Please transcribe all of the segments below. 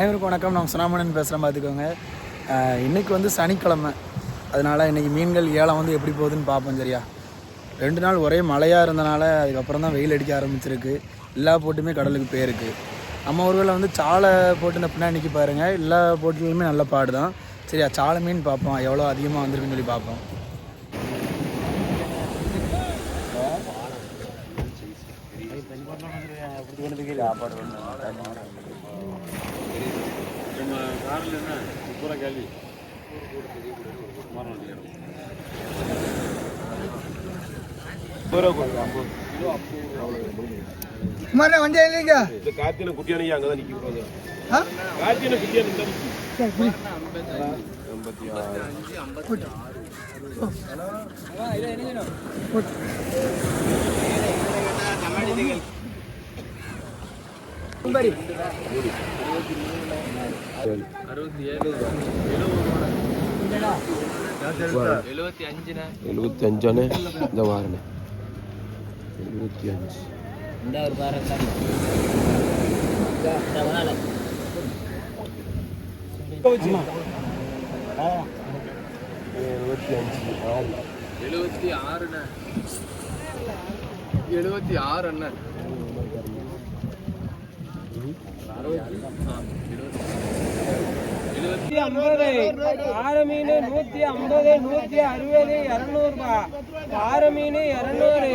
அனைவருக்கும் வணக்கம். நான் சுனாமணன் பேசுகிறேன் பார்த்துக்கோங்க இன்றைக்கி இன்னைக்கு வந்து சனிக்கிழமை. அதனால் இன்றைக்கி மீன்கள் ஏலம் வந்து எப்படி போகுதுன்னு பார்ப்போம் சரியா? ரெண்டு நாள் ஒரே மழையாக இருந்தனால அதுக்கப்புறம் தான் வெயில் அடிக்க ஆரம்பிச்சிருக்கு. எல்லா போட்டுமே கடலுக்கு போயிருக்கு. நம்ம ஊர்களில் வந்து சாலை போட்டு இந்த பின்னாடி பாருங்கள் எல்லா போட்டுகளுமே நல்ல பாடு தான். சரியா? சாலை மீன் பார்ப்போம். எவ்வளோ அதிகமாக வந்திருக்குன்னு சொல்லி பார்ப்போம். நாட்டில் என்ன பூரா கேள்வி குமார வண்டி இல்லைங்க இந்த காத்தின குட்டியானையா அங்கே தான் நிற்கிறாங்க காத்தின குட்டியான ஐம்பத்தி ஆறு அறுபத்தி ஏழு எழுபத்தி அஞ்சுண்ணே எழுபத்தி அஞ்சானே இந்த வாரண்ணே எழுபத்தி அஞ்சு. இந்த ஒரு வாரம் எழுபத்தி அஞ்சு ஆறு எழுபத்தி ஆறுண்ணே எழுபத்தி ஆறு அண்ணன் அறுபத்தி ஆ எழுபத்தி நூத்தி ஐம்பது பாறை மீன் நூத்தி ஐம்பது நூத்தி அறுபது இருநூறுபா பாறை மீன் இருநூறு.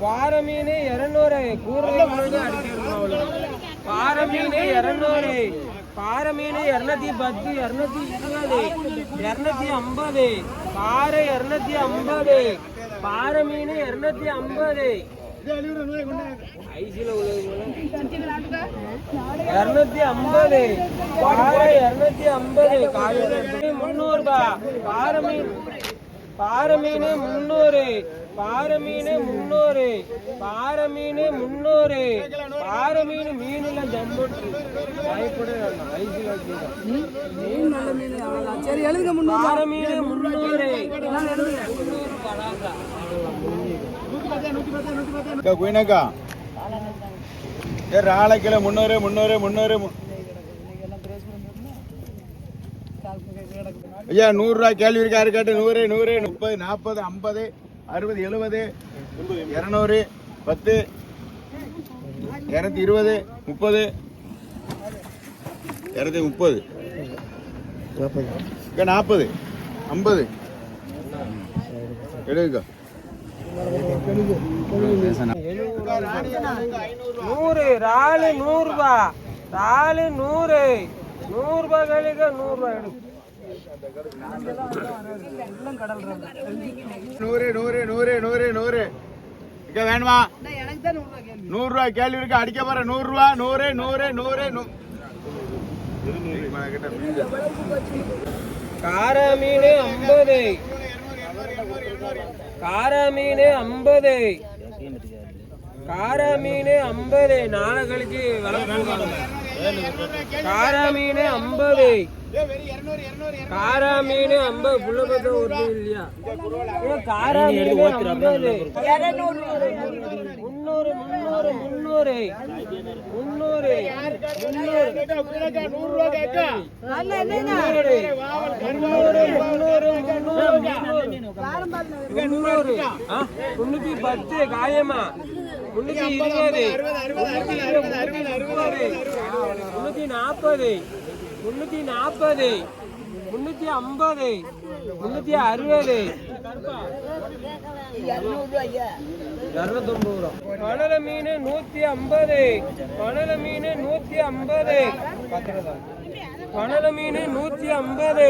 பாறை மீன் இருநூறு. கூறுகள் அடிக்கிறோம் பாறை மீன் இருநூறு. பாறை மீன் இருநூத்தி பத்து இருநூத்தி இருபது இருநூத்தி ஐம்பது. பாறை இருநூத்தி ஐம்பது. பாறை மீன் இருநூத்தி ஐம்பது. ஐசில இருநூத்தி ஐம்பது பாறை இருநூத்தி ஐம்பது முந்நூறு ரூபா பாறை மீன். பாறை மீன் முந்நூறு. பாறை மீன் முந்நூறு. பாறை மீன் முந்நூறு. பாறை மீன் மீன்ல ஜம்புட்டு. பயப்பட வேண்டாம் ஐசில சரி எழுதுங்க முன்னூறு பாறை மீன் முந்நூறு. முந்நூறு குயினக்கா. ஏ ராளை கிலோ முந்நூறு முந்நூறு முந்நூறு ஐயா நூறுரூவா கேள்வி இருக்கா இருக்காட்டு நூறு நூறு முப்பது நாற்பது ஐம்பது அறுபது எழுபது இரநூறு பத்து இரநூத்தி இருபது முப்பது இரநூத்தி முப்பது. அக்கா நாற்பது ஐம்பது. எடுக்கா நூறு ராலு நூறுபா. ராலு நூறு. நூறுபா கழிக்க நூறுபா எடு. நூறு நூறு நூறு நூறு நூறு. இங்க வேணுமா? நூறு ரூபாய் கேள்வி இருக்கு அடிக்க போற நூறு ரூபா நூறு நூறு நூறு கார மீன் ஐம்பது. கார மீன் ஐம்பது. கார மீன் ஐம்பது. நாளை கழிச்சு விலை கார மீன் ஐம்பது. காரா மீன் ஐம்பது புள்ள ஒரு இல்லையா? காரா மீன் ஐம்பது. முந்நூறு முந்நூறு முந்நூறு. முந்நூறு. முந்நூறு. முன்னூத்தி பத்து காயமா? முன்னூத்தி இருபது. முன்னூத்தி நாற்பது முன்னூத்தி நாற்பது முன்னூத்தி ஐம்பது முன்னூத்தி அறுபது. இரநூத்தொம்பது ரூபா. மீன் நூத்தி ஐம்பது மணல மீன் நூத்தி ஐம்பது. மணல மீன் நூத்தி ஐம்பது.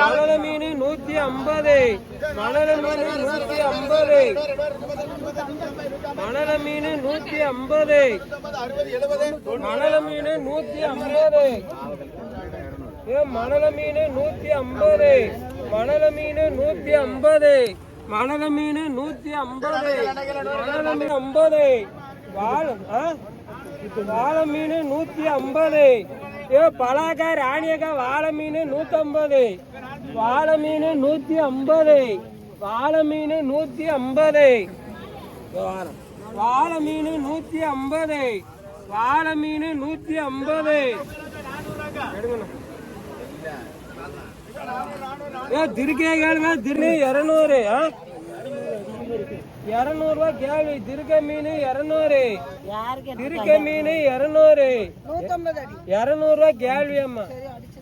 மணல மீன் நூத்தி ஐம்பது மணல மீன் நூத்தி ஐம்பது. மணல மீன் நூத்தி ஐம்பது. மணல மீன் நூத்தி ஐம்பது. மணல மீன் நூத்தி ஐம்பது. மணல மீன் நூத்தி ஐம்பது. மணல மீன் நூத்தி ஐம்பது. மணல மீன் ஐம்பது. வாழ ஆ? வாழை மீன் நூத்தி ஐம்பது. ஏ பலாக்கா ராணியக்கா வாழை மீன் நூத்தம்பது. வாழை மீன் நூத்தி ஐம்பது. வாழை மீன் நூத்தி ஐம்பது. வாழை மீன் நூத்தி ஐம்பது. வாழை மீன் நூத்தி ஐம்பது. ஏ திருக்கே கேளுங்க. திரு இரநூறு. இரநூறுவா கேள்வி. திருக்க மீன் இரநூறு. திருக்க மீன் இரநூறு. இரநூறுவா கேள்வி அம்மா.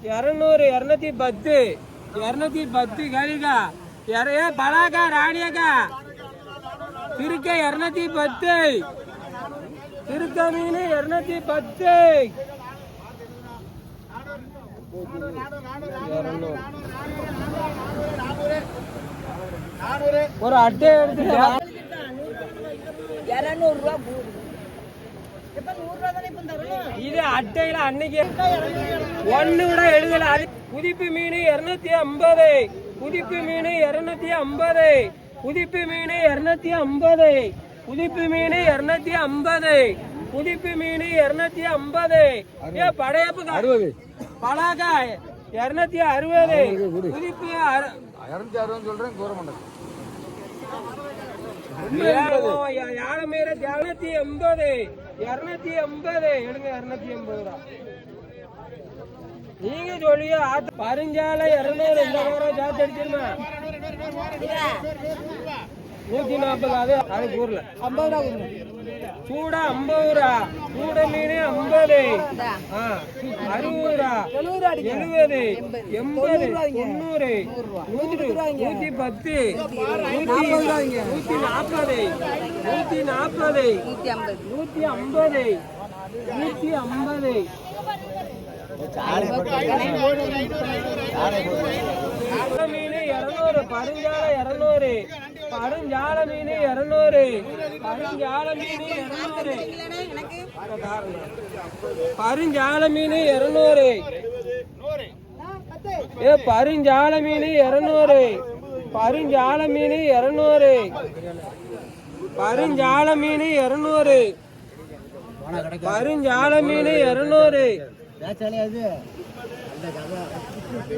இரநூறு இரநூத்தி பத்து. இரநூத்தி பத்து இறைய பலாக்கா ராணியக்கா. திருக்க இரநூத்தி பத்து. திருக்க மீன் இரநூத்தி பத்து. ஒரு அட்டை இரநூறுவா தரணும்? இது அட்டையில அன்னைக்கு. ஒண்ணு கூட எழுதல அது புதிப்பு மீன் இருநூத்தி ஐம்பது. புதிப்பு மீன் இருநூத்தி ஐம்பது. புதிப்பு மீன் இருநூத்தி ஐம்பது. புதிப்பு மீன் இருநூத்தி ஐம்பது. புதிப்பு மீன் இருநூத்தி ஐம்பது. ஏ படையப்பு அறுபது. பலாக்கா? இருநூத்தி அறுபது. புதிப்பு இரநூத்தி அறுபது சொல்றேன் கூற மாட்டேன் இருநூத்தி எண்பது. இருநூத்தி எண்பது. எடுங்க இருநூத்தி எண்பது ரூபா நீங்க சொல்லிய பரிஞ்சால இருநூறு இந்த நேரம் ஜாத்து அடிச்சிருமா நூத்தி நாற்பது அது அது கூறல ஐம்பது ரூபா கொடுங்க சூடா ஐம்பது ரூபா சூட மீன் ஐம்பது அறுபது ரூபா எழுபது. எண்பது. தொண்ணூறு. நூறு. நூத்தி பத்து. நூத்தி நூத்தி நாற்பது. நூத்தி நாற்பது. நூத்தி ஐம்பது. நூத்தி ஐம்பது. இரநூறு பருஞ்சால இரநூறு பருஞ்சால மீன் இரநூறு பருஞ்சால மீன் இரநூறு. பருஞ்சால மீன் இரநூறு. ஏ பருஞ்சால மீன் இரநூறு. பருஞ்சால மீன் இரநூறு. பருஞ்சால மீன் இரநூறு. பருஞ்சால மீன் இரநூறு.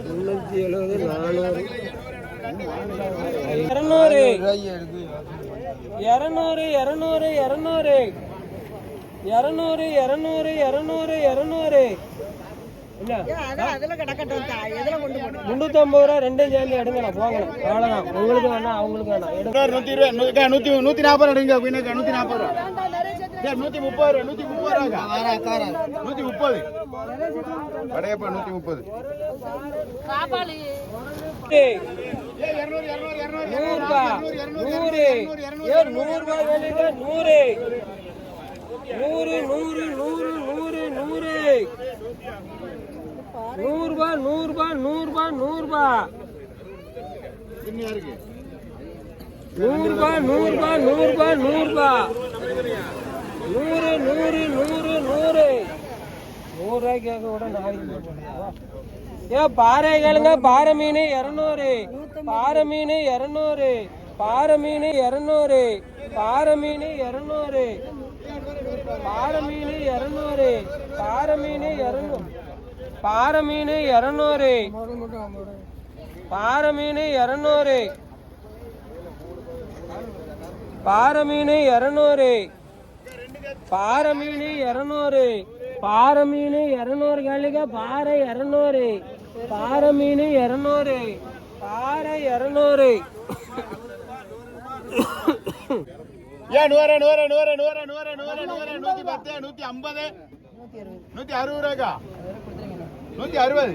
முன்னூத்தி எழுபது நானூறு. இருநூறு. இருநூறு இருநூறு இருநூறு. இருநூறு இருநூறு இருநூறு இருநூறு. முன்னூத்தம்பது ரூபா ரெண்டும் சேர்ந்து எடுங்கண்ணா போங்கண்ணா அவ்வளோதான் உங்களுக்கு வேணாம் அவங்களுக்கு வேணாம். எடுங்க. நூத்தி இருபது நூத்தி நூத்தி நூத்தி நாற்பது எடுங்க நூத்தி நாற்பது ரூபா. நூத்தி முப்பது ரூபா நூத்தி முப்பது நூத்தி முப்பது. படையப்பா நூத்தி முப்பது. நூறுபா நூறு. நூறு நூறு. நூறு நூறு நூறு நூறு நூறுபா நூறுபா நூறுபா நூறுபா. நூறுபா நூறுபா நூறுபா நூறுபா நூறு நூறு நூறு நூறு நூறுரூவாய்க்கு கேட்க கூட நாளைக்கு ஏ பாறை கேளுங்க பாறை மீன் இரநூறு பாறை மீன் இரநூறு பாறை மீன் இரநூறு பாறை மீன் இரநூறு பாறை மீன் இரநூறு பாறை மீன் இரநூறு பாறை மீன் இரநூறு பாறை மீன் இரநூறு பாறை மீன் இரநூறு பாறை மீன் இரநூறு பாறை மீன் இரநூறு கேளுங்க பாறை இரநூறு. பாறை மீன் இரநூறு. பாறை இரநூறு. ஏன் நூறு நூறு நூறு நூறு நூறு நூறு நூறு நூத்தி பத்து நூத்தி ஐம்பது நூத்தி அறுபது ரூபாய்க்கா? நூத்தி அறுபது.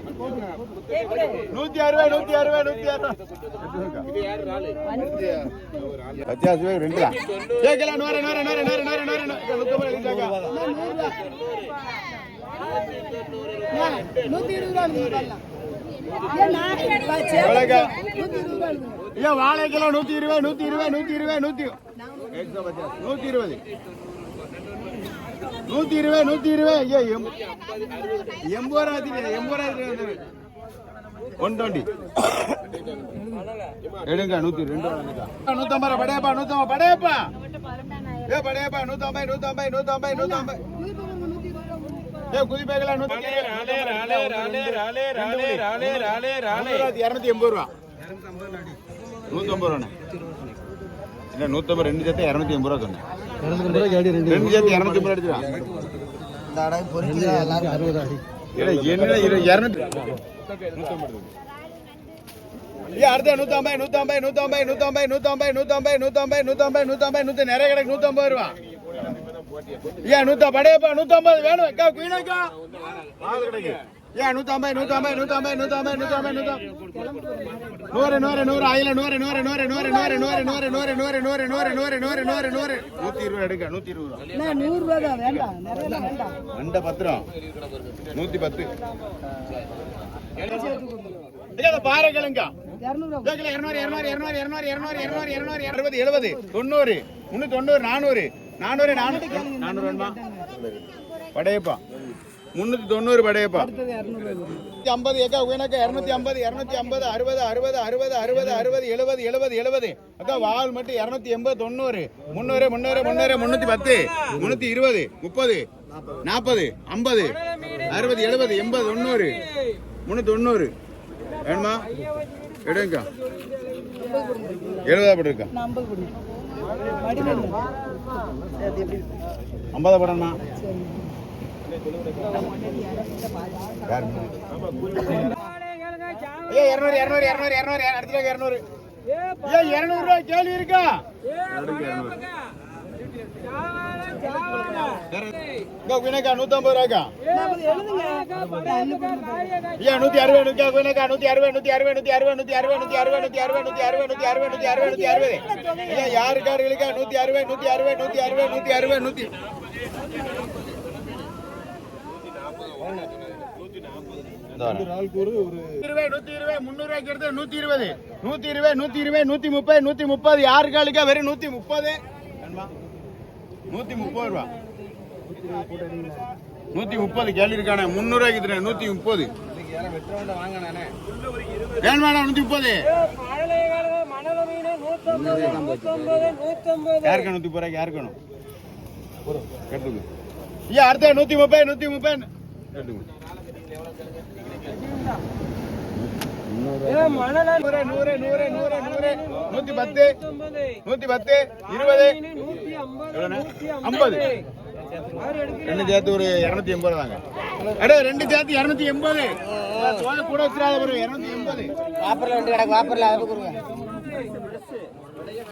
நூத்தி அறுபது நூத்தி அறுபது நூத்தி அறுபது. பச்சாஸ் ரூபாய் ரெண்டு தான் கேட்கலாம் நூறு நூறு நூறு நூறு நூறு நூறு. நூறு இருபது வாழை கிலோ நூத்தி இருபது நூத்தி இருபது நூத்தி இருபது. நூத்தி நூத்தி இருபது. நூத்தி இருபது நூத்தி இருபது. ஐயோ எம்- எண்பது ரூபா திட்டு, எண்பது ரூபா திட்டு. ஒன் டுவெண்ட்டி எடுங்க நூத்தி ரெண்டு நூத்தம்பது ரூபா படையப்பா நூத்தம்பது படையப்பா. ஏ படையப்பா நூத்தம்பது நூத்தம்பது நூத்தம்பது நூத்தம்பது. ஏ குதிப்பேக்கல நூத்தி இரநூத்தி எண்பது ரூபா. நூத்தம்பது ரூபா இல்ல நூத்தம்பது ரெண்டு சேர்த்து இரநூத்தி எண்பது ரூபா சொன்னேன். ரெண்டு சேர்த்து இரநூத்தி என்ன ஏன் அடுத்த நூத்தம்பது நூத்தம்பது நூத்தம்பது நூத்தம்பது நூத்தம்பது நூத்தம்பது நூத்தம்பது நூத்தம்பது நூத்தம்பது நூத்தி நிறைய கிடக்கு நூத்தம்பது ரூபா. ஏன் நூத்த படையப்பா நூத்தம்பது வேணும் அக்கா குயினக்கா ஏன் நூத்தம்பது நூத்தம்பது நூத்தம்பது நூத்தம்பது நூத்தம்பது நூத்தம்பது நூறு நூறு நூறு ஆயில நூறு நூறு நூறு நூறு நூறு நூறு நூறு நூறு நூறு நூறு நூறு நூறு நூறு நூறு நூறு நூத்தி இருபது எடுக்க நூத்தி இருபது ரூபா நூறு ரூபா தான் வேண்டாம் நிறைய வேண்டாம் ரெண்ட பத்திரம் நூத்தி பத்து பாறைகளுங்க இரநூறுவா இருநூறு இருநூறு இருநூறு இருநூறு இருநூறு இருநூறு இருநூறு இருநூறு அறுபது எழுபது தொண்ணூறு முன்னூத்தி தொண்ணூறு நானூறு நானூறு நானூறு நானூறு வேணுமா படையப்பா முன்னூத்தி தொண்ணூறு படையப்பா. ஐம்பது ஏக்கா உனக்கு இருநூத்தி ஐம்பது இருநூத்தி ஐம்பது அறுபது அறுபது அறுபது அறுபது அறுபது எழுபது எழுபது எழுபது. அக்கா வால் மட்டும் இருநூத்தி எண்பது தொண்ணூறு. முன்னூறு முன்னூறு முன்னூறு முன்னூத்தி பத்து முன்னூத்தி இருபது முப்பது நாற்பது ஐம்பது அறுபது எழுபது எண்பது தொண்ணூறு. முன்னூத்தி தொண்ணூறு. வேணுமா? எடுங்கக்கா. எழுபதா படம் இருக்கா ஐம்பது கொடுங்க வடிவேலு. அது எப்படி? ஐம்பதா படம்னா ஐயா இரநூறு இரநூறு இரநூறு இரநூறு அடுத்த இரநூறு ஐயா இரநூறு ரூபாய் கேள்வி இருக்கா குயினக்கா நூத்தம்பது ரூபாய்க்கா நாற்பது எழுதுங்க நான் இன்னும் கொடுங்க. ஐயா நூத்தி அறுபது நூத்தி குயினக்கா நூத்தி அறுபது நூத்தி அறுபது நூத்தி அறுபது நூத்தி அறுபது நூத்தி அறுபது நூத்தி அறுபது நூத்தி அறுபது நூத்தி அறுபது நூத்தி அறுபது நூத்தி அறுபது ஐயா யாருக்காருங்களுக்கா நூத்தி அறுபது நூத்தி அறுபது நூத்தி அறுபது நூத்தி அறுபது நூத்தி நூத்தி இருபது நூத்தி இருபது நூத்தி இருபது. நூத்தி முப்பது நூத்தி முப்பது. யாருக்காளுக்கா வெறும் நூத்தி முப்பது. நூத்தி முப்பது ரூபா. நூத்தி முப்பது கேள்வி இருக்கானே முந்நூறு ரூபாய்க்கு தரேன் நூத்தி முப்பது. வேணுமாடா நூத்தி முப்பது? யாருக்கு நூத்தி முப்பது யாருக்கு வேணும்? எடுத்துங்க ஐயா அடுத்த நூத்தி முப்பது நூத்தி முப்பது. நூத்தி பத்து நூத்தி பத்து இருபது ஐம்பது ரெண்டு சேர்த்து ஒரு எண்பது தாங்க அடே ரெண்டு சேர்த்து இருநூத்தி எண்பது கூட வச்சிடாத இருநூத்தி எண்பது வாப்பரில் கிடக்கு வாப்பரில் அதை கொடுங்க